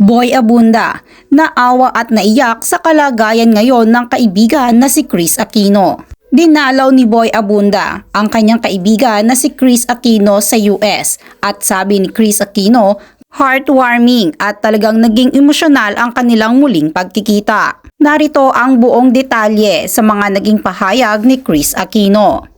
Boy Abunda, naawa at naiyak sa kalagayan ngayon ng kaibigan na si Chris Aquino. Dinalaw ni Boy Abunda ang kanyang kaibigan na si Chris Aquino sa US at sabi ni Chris Aquino, heartwarming at talagang naging emosyonal ang kanilang muling pagkikita. Narito ang buong detalye sa mga naging pahayag ni Chris Aquino.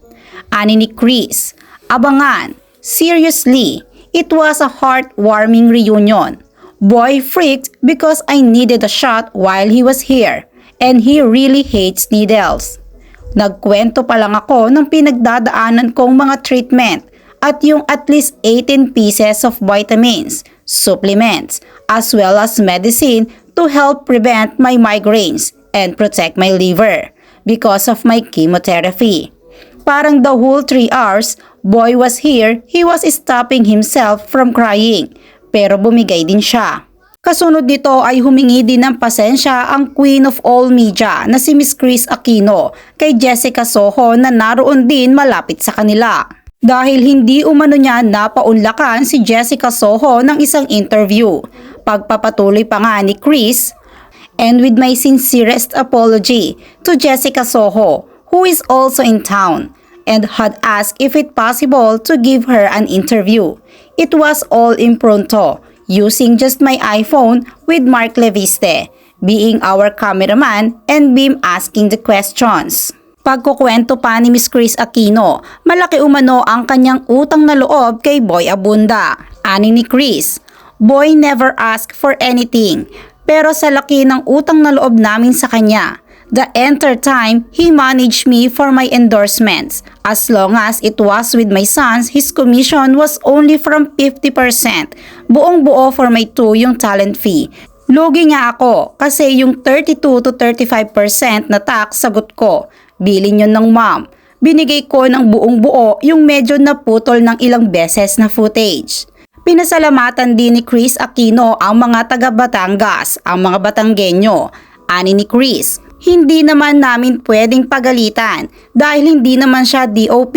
Ani ni Chris, abangan, seriously, it was a heartwarming reunion. Boy freaked because I needed a shot while he was here and he really hates needles. Nagkwento pa lang ako ng pinagdadaanan kong mga treatment at yung at least 18 pieces of vitamins, supplements, as well as medicine to help prevent my migraines and protect my liver because of my chemotherapy. Parang the whole 3 hours, boy was here, he was stopping himself from crying pero bumigay din siya. Kasunod nito ay humingi din ng pasensya ang queen of all media na si Miss Chris Aquino kay Jessica Soho na naroon din malapit sa kanila. Dahil hindi umano niya napaunlakan si Jessica Soho ng isang interview. Pagpapatuloy pa nga ni Chris, and with my sincerest apology to Jessica Soho, who is also in town, and had asked if it possible to give her an interview. It was all impronto, using just my iPhone with Mark Leviste, being our cameraman and Bim asking the questions. Pagkukwento pa ni Miss Chris Aquino, malaki umano ang kanyang utang na loob kay Boy Abunda. Ani ni Chris, Boy never asked for anything, pero sa laki ng utang na loob namin sa kanya, the entire time he managed me for my endorsements. As long as it was with my sons, his commission was only from 50%. Buong buo for my two yung talent fee. Lugi nga ako kasi yung 32 to 35% na tax sagot ko. Bilin yun ng mom. Binigay ko ng buong buo yung medyo naputol ng ilang beses na footage. Pinasalamatan din ni Chris Aquino ang mga taga Batangas, ang mga Batanggenyo. Ani ni Chris, hindi naman namin pwedeng pagalitan dahil hindi naman siya DOP.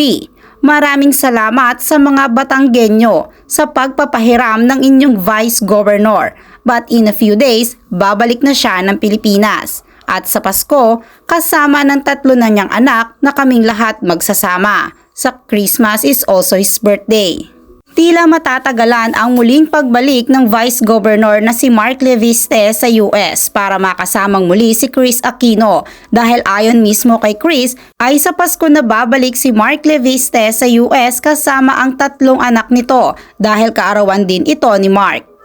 Maraming salamat sa mga Batanggenyo sa pagpapahiram ng inyong Vice Governor. But in a few days, babalik na siya ng Pilipinas. At sa Pasko, kasama ng tatlo na niyang anak na kaming lahat magsasama. Sa Christmas is also his birthday. Tila matatagalan ang muling pagbalik ng Vice Governor na si Mark Leviste sa US para makasamang muli si Chris Aquino dahil ayon mismo kay Chris ay sa Pasko na babalik si Mark Leviste sa US kasama ang tatlong anak nito dahil kaarawan din ito ni Mark.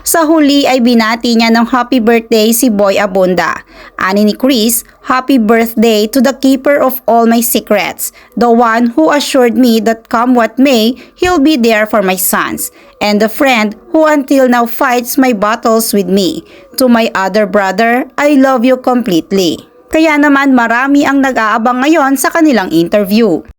Sa huli ay binati niya ng happy birthday si Boy Abunda. Ani ni Chris, happy birthday to the keeper of all my secrets, the one who assured me that come what may, he'll be there for my sons, and the friend who until now fights my battles with me. To my other brother, I love you completely. Kaya naman marami ang nag-aabang ngayon sa kanilang interview.